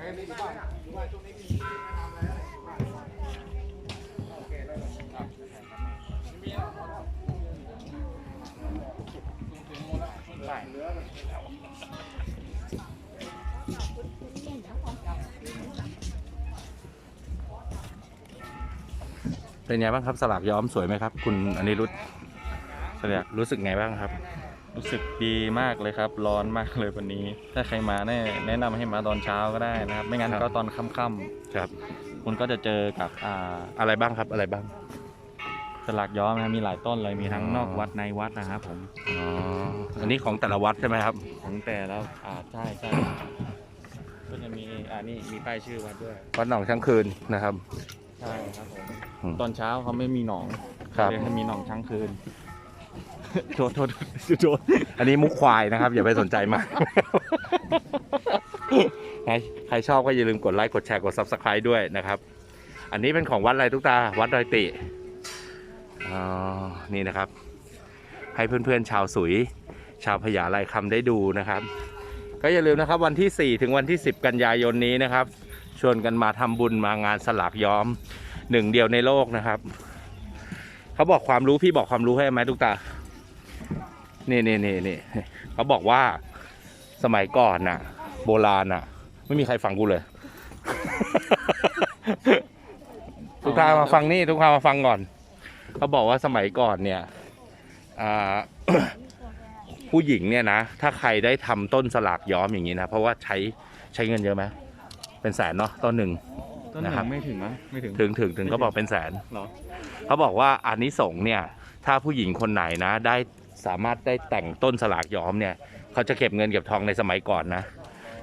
เป็นไงบ้างครับสลากย้อมสวยไหมครับ คุณอนิรุตสลากรู้สึกไงบ้างครับ รู้สึกดีมากเลยครับ ร้อนมากเลยวันนี้ ถ้าใครมาแน่แนะนำให้มาตอนเช้าก็ได้นะครับ ไม่งั้นครับ ก็ตอนค่ำครับ ๆคุณก็จะเจอกับอ่าอะไรบ้างครับอะไรบ้าง สลากย้อมนะมีหลายต้นเลยมีทั้งอ๋อ นอกวัดในวัดนะครับผมอ๋ออันนี้ของแต่ละวัดใช่ไหมครับ ของแต่แล้วอ่าใช่ใช่ก็จะมีอ่านี่มีป้ายชื่อวัดด้วยวัดหนองช้างคืนนะครับ ใช่ครับผมอืม ตอนเช้าเขาไม่มีหนองครับเลยให้มีหนองช้างคืน โทษโทษโทษอันนี้มุกควายนะครับ อย่าไปสนใจมากใครชอบก็อย่าลืมกดไลค์กดแชร์กด subscribe ด้วยนะครับ อันนี้เป็นของวัดอะไรทุกตา วัดดอยติอ๋อนี่นะครับ ให้เพื่อนๆชาวสุย ชาวพญาไลคำได้ดูนะครับ ก็อย่าลืมนะครับวันที่ 4 ถึงวันที่ 10 กันยายนนี้นะครับ ชวนกันมาทำบุญมางานสลากย้อมหนึ่งเดียวในโลกนะครับ เขาบอกความรู้พี่บอกความรู้ให้ไหมทุกตา นี่นี่นี่นี่เขาบอกว่าสมัยก่อนน่ะ โบราณน่ะ ไม่มีใครฟังกูเลย ทุกท่านมาฟังนี่ทุกท่านมาฟังก่อน เขาบอกว่าสมัยก่อนเนี่ยอ่าผู้หญิงเนี่ยนะ ถ้าใครได้ทำต้นสลากย้อมอย่างนี้นะ เพราะว่าใช้ใช้เงินเยอะไหมเป็นแสนเนาะต้นหนึ่งต้นหนะครับนึ่งไม่ถึงมั้งไม่ถึงถึงถึงถึงเขาบอกเป็นแสนเหรอเขาบอกว่าอานิสงส์เนี่ย ถ้าผู้หญิงคนไหนนะ ได้ สามารถได้แต่งต้นสลากย้อมเนี่ยเขาจะเก็บเงินเก็บทองในสมัยก่อนนะ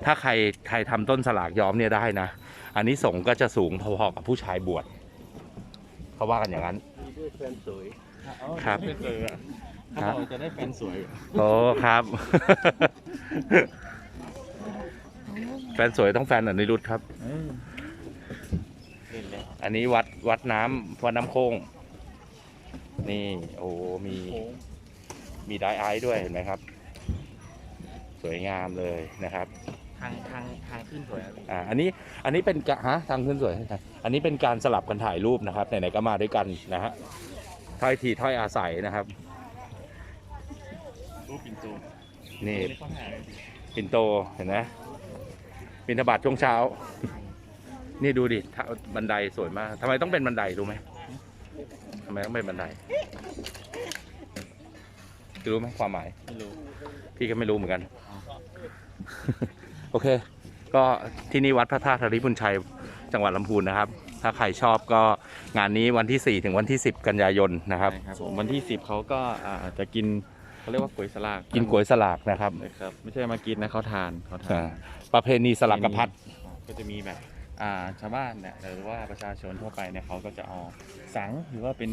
ถ้าใครใครทำต้นสลากย้อมเนี่ยได้นะอานิสงส์ก็จะสูงพอๆกับผู้ชายบวชเขาว่ากันอย่างนั้นครับเป็นเลยอะเขาบอกจะได้แฟนสวยโอ้ครับ แฟนสวยต้องแฟนอนิรุตครับเล่นแล้วอันนี้วัดวัดน้ำวัดน้ำโค้งนี่ โอ้มี มีไดไอซ์ด้วยเห็นไหมครับ สวยงามเลยนะครับ ทางทางทางขึ้นสวยอะพี่อ่าอันนี้อันนี้เป็นกะฮะทางขึ้นสวยอันนี้เป็นการสลับกันถ่ายรูปนะครับไหนๆก็มาด้วยกันนะฮะถ้อยทีถ้อยอาศัยนะครับ รูปปิ่นโตนี่เขาถ่ายปิ่นโตเห็นไหมบินทบาทช่วงเช้า นี่ดูดิถ้าบันไดสวยมากทำไมต้องเป็นบันไดรู้ไหมทำไมต้องเป็นบันได รู้ไหมความหมาย ไม่รู้ พี่ก็ไม่รู้เหมือนกัน โอเค ก็ที่นี่วัดพระธาตุธริพุนชัยจังหวัดลำพูนนะครับ ถ้าใครชอบก็งานนี้วันที่ 4 ถึงวันที่ 10 กันยายนนะครับ ใช่ครับผมวันที่สิบเขาก็อ่าจะกินเขาเรียกว่าก๋วยสลากกินก๋วยสลากนะครับนะครับ ไม่ใช่มากินนะเขาทานเขาทาอ่านประเพณีสลักกระพัด ก็จะมีแบบอ่าชาวบ้านเนี่ยหรือว่าประชาชนทั่วไปเนี่ยเขาก็จะเอาสังหรือว่าเป็น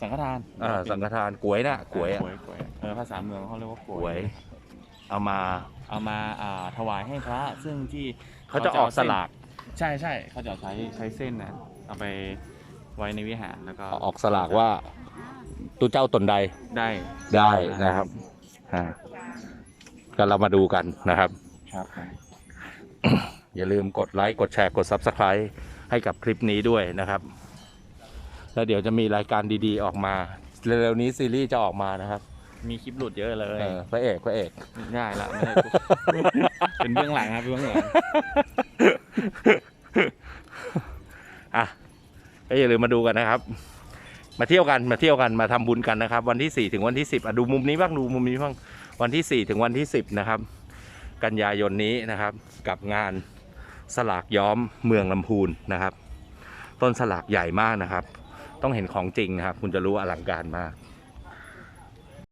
สังฆทานอ่าสังฆทานก๋วยนะก๋วยอะก๋วยก๋วยเออภาษาเมืองเขาเรียกว่าก๋ก๋วย เอามาเอามาอ่าถวายให้พระซึ่งที่เขาจะออกสลากใช่ใช่เขาจะใช้ใช้เส้นนะเอาไปไว้ในวิหารแล้วก็ออกสลากว่าตุเจ้าตนใดได้ได้นะครับอ่าก็เรามาดูกันนะครับครับอย่าลืมกดไลค์กดแชร์กด Subscribe ให้กับคลิปนี้ด้วยนะครับ แล้วเดี๋ยวจะมีรายการดีๆออกมา เร็วๆนี้ซีรีส์จะออกมานะครับ มีคลิปหลุดเยอะเลยเออพระเอกพระเอกได้ละไม่ได้กูเป็นเบื้องหลังครับเบื้องหลังอะก็อย่าลืมมาดูกันนะครับ มาเที่ยวกันมาเที่ยวกันมาทำบุญกันนะครับ วันที่ 4 ถึงวันที่ 10อะดูมุมนี้บ้างดูมุมนี้บ้างวันที่ 4 ถึงวันที่ 10 นะครับ กันยายนนี้นะครับ กับงานสลากย้อมเมืองลำพูนนะครับ ต้นสลากใหญ่มากนะครับ ต้องเห็นของจริงนะครับ คุณจะรู้ว่าอลังการมาก